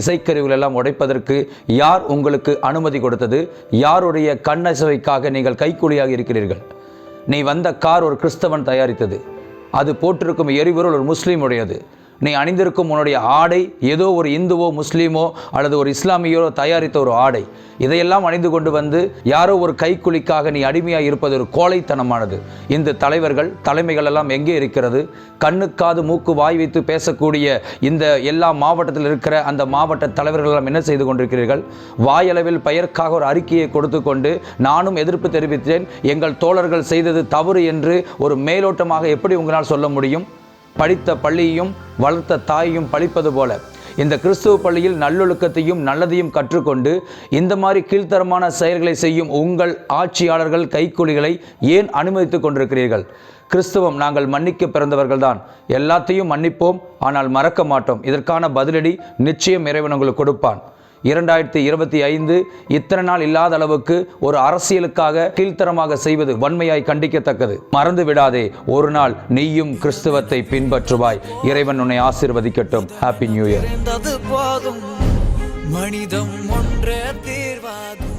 இசைக்கருவிகள் எல்லாம் உடைப்பதற்கு யார் உங்களுக்கு அனுமதி கொடுத்தது? யாருடைய கண்ணசைக்காக நீங்கள் கைக்கூலியாக இருக்கிறீர்கள்? நீ வந்த கார் ஒரு கிறிஸ்தவன் தயாரித்தது. அது போட்டிருக்கும் எரிபொருள் ஒரு முஸ்லீம் உடையது நீ அணிந்திருக்கும் உன்னுடைய ஆடை ஏதோ ஒரு இந்துவோ முஸ்லீமோ அல்லது ஒரு இஸ்லாமியோ தயாரித்த ஒரு ஆடை. இதையெல்லாம் அணிந்து கொண்டு வந்து யாரோ ஒரு கைக்குலிக்காக நீ அடிமையாக இருப்பது ஒரு கோழைத்தனமானது. இந்த தலைவர்கள் தலைமைகள் எல்லாம் எங்கே இருக்கிறது? கண்ணுக்காது மூக்கு வாய் வைத்து பேசக்கூடிய இந்த எல்லா மாவட்டத்தில் இருக்கிற அந்த மாவட்ட தலைவர்கள் எல்லாம் என்ன செய்து கொண்டிருக்கிறீர்கள்? வாயளவில் பெயருக்காக ஒரு அறிக்கையை கொடுத்து கொண்டு நானும் எதிர்ப்பு தெரிவித்தேன். எங்கள் தோழர்கள் செய்தது தவறு என்று ஒரு மேலோட்டமாக எப்படி உங்களால் சொல்ல முடியும்? படித்த பள்ளியையும் வளர்த்த தாயையும் பழிப்பது போல. இந்த கிறிஸ்துவ பள்ளியில் நல்லொழுக்கத்தையும் நல்லதையும் கற்றுக்கொண்டு இந்த மாதிரி கீழ்த்தரமான செயல்களை செய்யும் உங்கள் ஆட்சியாளர்கள் கைக்கூலிகளை ஏன் அனுமதித்துக் கொண்டிருக்கிறீர்கள்? கிறிஸ்துவம் நாங்கள் மன்னிக்க பிறந்தவர்கள்தான். எல்லாத்தையும் மன்னிப்போம் ஆனால் மறக்க மாட்டோம். இதற்கான பதிலடி நிச்சயம் இறைவன் உங்களுக்கு கொடுப்பான். இரண்டாயிரத்தி இருபத்தி ஐந்து இத்தனை நாள் இல்லாத அளவுக்கு ஒரு அரசியலுக்காக கீழ்த்தரமாக செய்வது வன்மையாய் கண்டிக்கத்தக்கது. மறந்து விடாதே ஒரு நாள் நீயும் கிறிஸ்துவத்தை பின்பற்றுவாய். இறைவன் உன்னை ஆசிர்வதிக்கட்டும். ஹாப்பி நியூ இயர் மனிதம் ஒன்றே தீர்வாகும்.